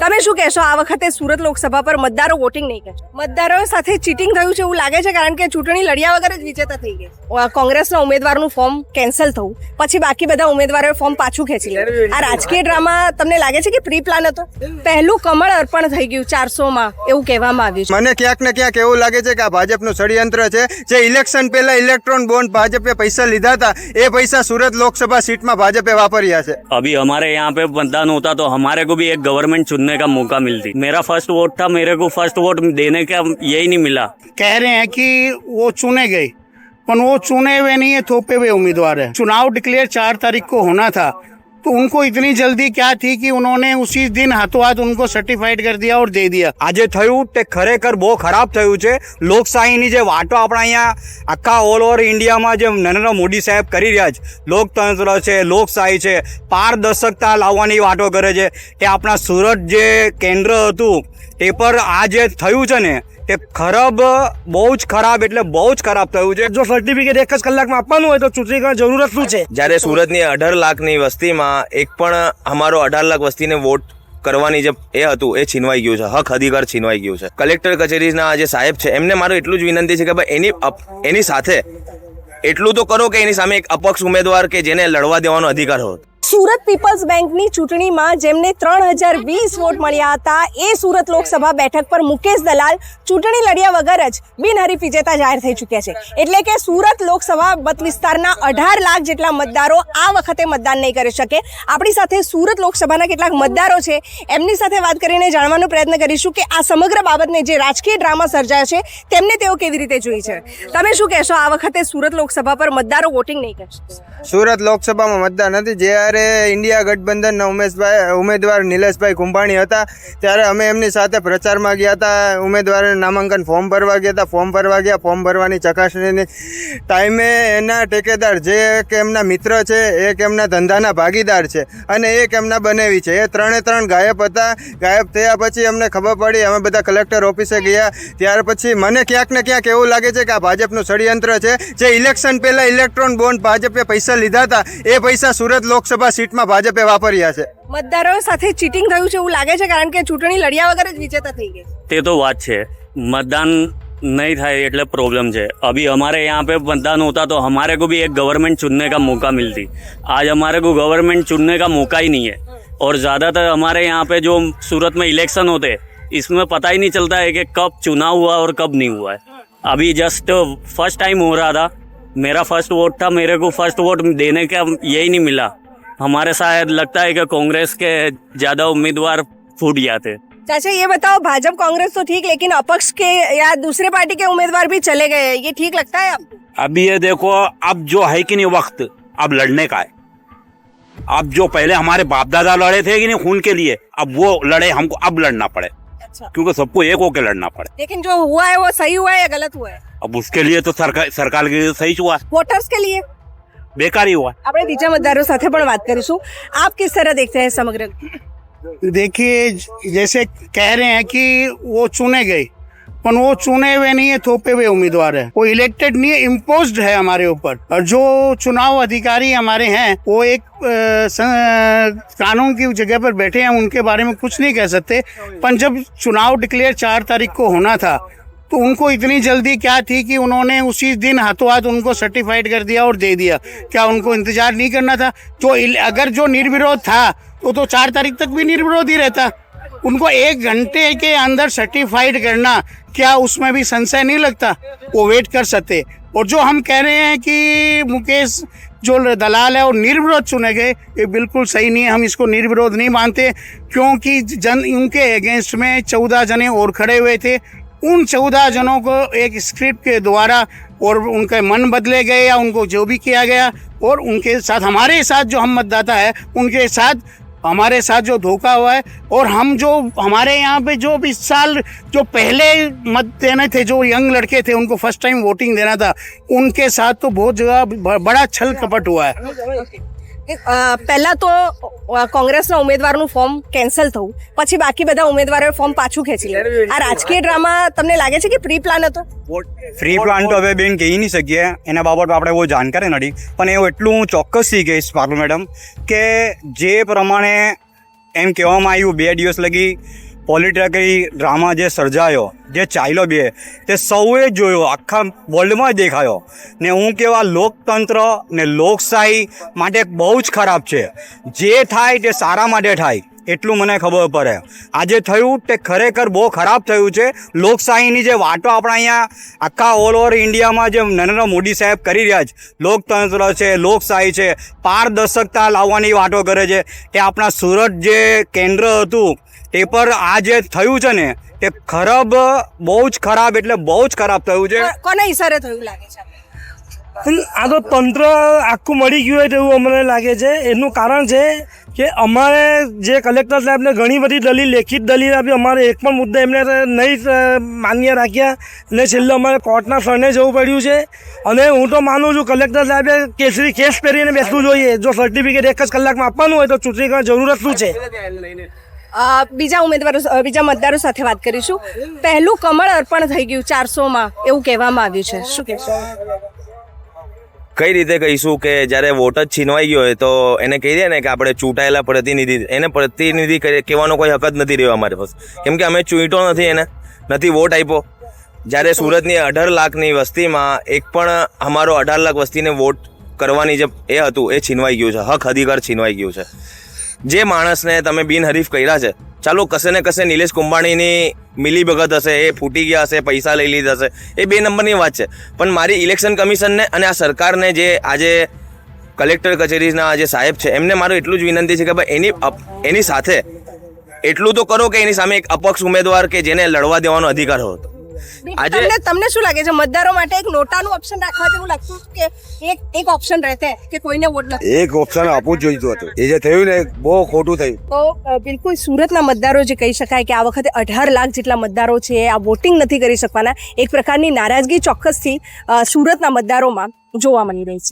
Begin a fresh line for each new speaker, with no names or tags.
તમે શું કહેશો? આ વખતે સુરત લોકસભા પર મતદારો વોટિંગ નહીં કરશે. મતદારો સાથે ચીટિંગ થયું છે એવું લાગે છે કારણ કે ચૂંટણી લડ્યા વગર જ વિજેતા થઈ ગઈ કોંગ્રેસના ઉમેદવારનું ફોર્મ કેન્સલ થયું પછી બાકી બધા ઉમેદવારોએ ફોર્મ પાછું ખેંચી લીધું આ રાજકીય ડ્રામા તમને લાગે છે કે પ્રી પ્લાન હતો? પહેલું કમળ અર્પણ થઈ ગયું ચારસોમાં એવું કહેવામાં આવ્યું છે.
મને ક્યાંક ને ક્યાંક એવું લાગે છે કે આ ભાજપનું ષડયંત્ર છે. જે ઇલેક્શન પહેલા ઇલેક્ટ્રોન બોન્ડ ભાજપે પૈસા લીધા હતા એ પૈસા સુરત લોકસભા સીટમાં ભાજપે વાપર્યા છે.
અભી અમારે યહાં પે મતદાન હોતા તો અમારે કો એક ગવર્મેન્ટ गवर्नमेंट चुनने का मौका मिलती मेरा फ़र्स्ट वोट था, मेरे को फ़र्स्ट वोट देने का यही नहीं मिला।
कह रहे हैं कि वो चुने गए, पर वो चुने हुए नहीं है, थोपे हुए उम्मीदवार है। चुनाव डिक्लेयर चार तारीख को होना था तो उनको इतनी जल्दी क्या थी कि उन्होंने उसी दिन हाथों हाथ उनको सर्टिफाइड कर दिया और दे दिया
આજે થયું તે ખરેખર બહુ ખરાબ થયું છે લોકશાહીની જે વાતો આપણા અહીંયા આખા ઓલ ઓવર ઇન્ડિયામાં જે નરેન્દ્ર મોદી સાહેબ કરી રહ્યા છે લોકતંત્ર છે લોકશાહી છે પારદર્શકતા લાવવાની વાતો કરે છે તે આપણા સુરત જે કેન્દ્ર હતું તે પર આ જે થયું છે ને તે ખરાબ બહુ જ ખરાબ એટલે બહુ જ ખરાબ થયું છે.
જો સર્ટિફિકેટ એક જ કલાકમાં આપવાનું હોય તો ચૂંટણી જરૂર જરૂરત શું છે?
જ્યારે સુરતની અઢાર લાખની વસ્તીમાં એક પણ અમારો અઢાર લાખ વસ્તીને વોટ કરવાની જે એ હતું એ છીનવાઈ ગયું છે. હક અધિકાર છીનવાઈ ગયું છે. કલેક્ટર કચેરીના જે સાહેબ છે એમને મારું એટલું જ વિનંતી છે કે ભાઈ એની એની સાથે એટલું તો કરો કે એની સામે એક અપક્ષ ઉમેદવાર કે જેને લડવા દેવાનો અધિકાર હોત
સુરત પીપલ્સ બેંકની ચૂંટણીમાં જેમને ત્રણ હજાર વીસ વોટ મળ્યા હતા, એ સુરત લોકસભા બેઠક પર મુકેશ દલાલ ચૂંટણી લડ્યા વગર જ બિનહરીફ વિજેતા જાહેર થઈ ચૂક્યા છે. એટલે કે સુરત લોકસભા મત વિસ્તારના અઢાર લાખ જેટલા મતદારો આ વખતે મતદાન નહીં કરી શકે. આપણી સાથે સુરત લોકસભાના કેટલાક મતદારો છે. એમની સાથે વાત કરીને જાણવાનો પ્રયત્ન કરીશું કે આ સમગ્ર બાબતને જે રાજકીય ડ્રામા સર્જાયો છે, તેમને તેઓ કેવી રીતે જોઈ છે? તમે શું કહેશો? આ વખતે સુરત લોકસભા પર મતદારો વોટિંગ નહીં કરશે.
સુરત લોકસભામાં મતદાન હતી જ્યારે ઇન્ડિયા ગઠબંધનના ઉમેશભાઈ, ઉમેદવાર નિલેશભાઈ કુંભાણી હતા, ત્યારે અમે એમની સાથે પ્રચારમાં ગયા હતા. ઉમેદવારોને નામાંકન ફોર્મ ભરવા ગયા હતા. ફોર્મ ભરવા ગયા, ફોર્મ ભરવાની ચકાસણીની ટાઈમે એના ટેકેદાર જે એક એમના મિત્ર છે, એક એમના ધંધાના ભાગીદાર છે અને એક એમના બનેવી છે. એ ત્રણે ત્રણ ગાયબ હતા. ગાયબ થયા પછી અમને ખબર પડી, અમે બધા કલેક્ટર ઓફિસે ગયા. ત્યાર પછી મને ક્યાંક ને ક્યાંક એવું લાગે છે કે આ ભાજપનું ષડયંત્ર છે. જે ઇલેક્શન પહેલાં ઇલેક્ટ્રોન બોન્ડ ભાજપે પૈસા લીધા હતા, એ પૈસા સુરત લોકસભા સીટમાં ભાજપે વાપર્યા છે
મતદારો સાથે ચીટિંગ થયું છે એવું લાગે છે કારણ કે ચૂંટણી લડ્યા વગર જ વિજેતા થઈ ગઈ
તે તો વાત છે मतदान नहीं था એટલે प्रॉब्लम છે अभी हमारे यहाँ पे मतदान होता तो हमारे को भी एक गवर्नमेंट चुनने का मौका मिलती आज हमारे को गवर्नमेंट चुनने का मौका ही नहीं है और ज़्यादातर हमारे यहाँ पे जो सूरत में इलेक्शन होते इसमें पता ही नहीं चलता है कि कब चुनाव हुआ और कब नहीं हुआ है अभी जस्ट फर्स्ट टाइम हो रहा था मेरा फर्स्ट वोट था मेरे को फर्स्ट वोट देने का यही नहीं मिला हमारे शायद लगता है कि कांग्रेस के ज़्यादा उम्मीदवार फूट जाते
चाचा ये बताओ भाजपा कांग्रेस तो ठीक लेकिन अपक्ष के या दूसरे पार्टी के उम्मीदवार भी चले गए ये ठीक लगता है आपको?
अभी ये देखो अब जो है कि नहीं वक्त अब लड़ने का है। अब जो पहले हमारे बाप दादा लड़े थे कि नहीं खून के लिए अब वो लड़े हमको अब लड़ना पड़े।
अच्छा।
क्योंकि सबको एक होके लड़ना पड़े।
लेकिन जो हुआ है वो सही हुआ है या गलत हुआ है?
अब उसके लिए तो सरकार सरकार के लिए सही हुआ।
वोटर्स के लिए?
बेकार ही हुआ
આપણે બીજા મતદારો સાથે પણ વાત કરીશું આપ કિસ तरह देखते हैं समग्र
देखिए जैसे कह रहे हैं कि वो चुने गए पर वो चुने हुए नहीं है थोपे हुए उम्मीदवार है वो इलेक्टेड नहीं है इम्पोज्ड है हमारे ऊपर और जो चुनाव अधिकारी हमारे हैं वो एक अ, स- कानून की जगह पर बैठे हैं उनके बारे में कुछ नहीं कह सकते पर जब चुनाव डिक्लेयर चार तारीख को होना था तो उनको इतनी जल्दी क्या थी कि उन्होंने उसी दिन हाथों हाथ उनको सर्टिफाइड कर दिया और दे दिया। क्या उनको इंतज़ार नहीं करना था? जो अगर जो निर्विरोध था तो तो चार तारीख तक भी निर्विरोध ही रहता। उनको एक घंटे के अंदर सर्टिफाइड करना, क्या उसमें भी संशय नहीं लगता? वो वेट कर सकते। और जो हम कह रहे हैं कि मुकेश, जो दलाल है वो निर्विरोध चुने गए, ये बिल्कुल सही नहीं है। हम इसको निर्विरोध नहीं मानते, क्योंकि जन उनके अगेंस्ट में चौदह जने और खड़े हुए थे। उन चौदह जनों को एक स्क्रिप्ट के द्वारा और उनके मन बदले गए या उनको जो भी किया गया और उनके साथ, हमारे साथ जो हम मतदाता है, उनके साथ हमारे साथ जो धोखा हुआ है और हम जो, हमारे यहाँ पे जो इस साल, जो पहले मत देने थे, जो यंग लड़के थे, उनको फ़र्स्ट टाइम वोटिंग देना था, उनके साथ तो बहुत जगह बड़ा छल कपट हुआ है।
पहला तो કોંગ્રેસના ઉમેદવારનું ફોર્મ કેન્સલ થવું. પછી બાકી બધા ઉમેદવારોએ ફોર્મ પાછું ખેંચી લીધું આ રાજકીય ડ્રામા તમને લાગે છે કે પ્રી પ્લાન હતો?
ફ્રી પ્લાન તો હવે બેન કહી નહીં શકીએ. એના બાબત આપણે બહુ જાણકારી નથી પણ એવું એટલું હું ચોક્કસથી કહીશ પાર્લ મેડમ કે જે પ્રમાણે એમ કહેવામાં આવ્યું બે દિવસ લગી પોલિટિકલી ડ્રામા જે સર્જાયો, જે ચાલ્યો બે, તે સૌએ જોયો, આખા વર્લ્ડમાં દેખાયો. ને હું કેવા લોકતંત્ર ને લોકશાહી માટે બહુ જ ખરાબ છે. જે થાય તે સારા માટે થાય, એટલું મને ખબર પડે. આજે થયું તે ખરેખર બહુ ખરાબ થયું છે. લોકશાહીની જે વાતો આપણા અહીંયા આખા ઓલ ઓવર ઇન્ડિયામાં જે નરેન્દ્ર મોદી સાહેબ કરી રહ્યા છે, લોકતંત્ર છે, લોકશાહી છે, પારદર્શકતા લાવવાની વાતો કરે છે, તે આપણા સુરત જે કેન્દ્ર હતું તે પર આ જે થયું છે ને તે ખરાબ બહુ જ ખરાબ એટલે બહુ જ ખરાબ થયું છે.
કોને ઈશારે થયું લાગે છે?
આ તો તંત્ર આખું મળી ગયું હોય તેવું અમને લાગે છે. એનું કારણ છે કે અમારે જે કલેક્ટર સાહેબને ઘણી બધી દલીલ લેખિત દલીલ આપી અમારે એક પણ મુદ્દા એમને નહીં માન્ય રાખ્યા. અને છેલ્લે અમારે કોર્ટના શરણે જવું પડ્યું છે. અને હું તો માનું છું કલેક્ટર સાહેબે કેસરી કેસ પહેરીને બેસવું જોઈએ. જો સર્ટિફિકેટ એક જ કલાકમાં આપવાનું હોય તો ચૂંટણી કરવા જરૂરત શું છે?
બીજા ઉમેદવારો બીજા મતદારો સાથે વાત કરીશું. પહેલું કમળ અર્પણ થઈ ગયું ચારસોમાં, એવું કહેવામાં આવ્યું છે. શું કહેશો?
કઈ રીતે કહીશું કે જ્યારે વોટ જ છીનવાઈ ગયો હોય તો એને કહી દે ને કે આપણે ચૂંટાયેલા પ્રતિનિધિ, એને પ્રતિનિધિ કહે- કહેવાનો કોઈ હક જ નથી રહ્યો અમારી પાસે. કેમ કે અમે ચૂંટો નથી એને, નથી વોટ આપ્યો. જ્યારે સુરતની અઢાર લાખની વસ્તીમાં એક પણ અમારો અઢાર લાખ વસ્તીને વોટ કરવાની જે એ હતું, એ છીનવાઈ ગયું છે. હક અધિકાર છીનવાઈ ગયું છે. જે માણસને તમે બિનહરીફ કર્યા છે, ચાલો કશે ને કશે નિલેશ કુંભાણીની મિલીભગત હશે, એ ફૂટી ગયા હશે, પૈસા લઈ લીધા હશે, એ બે નંબરની વાત છે. પણ મારી ઇલેક્શન કમિશનને અને આ સરકારને જે આજે કલેક્ટર કચેરીના જે સાહેબ છે, એમને મારું એટલું જ વિનંતી છે કે ભાઈ એની એની સાથે એટલું તો કરો કે એની સામે એક અપક્ષ ઉમેદવાર કે જેને લડવા દેવાનો અધિકાર હતો. આજે-
તમને તમને શું લાગે છે? મતદારો માટે એક નોટાનું ઓપ્શન રાખવા જેવું લાગતું કે એક એક ઓપ્શન રહેતે કે કોઈને વોટ
એક ઓપ્શન આપવું જોઈતું હતું. એ જે થયું ને બહુ ખોટું થયું.
તો બિલકુલ સુરતના મતદારો જે કહી શકાય કે આ વખતે અઢાર લાખ જેટલા મતદારો છે આ વોટિંગ નથી કરી શકવાના. એક પ્રકારની નારાજગી ચોક્કસથી સુરતના મતદારોમાં જોવા મળી રહી છે.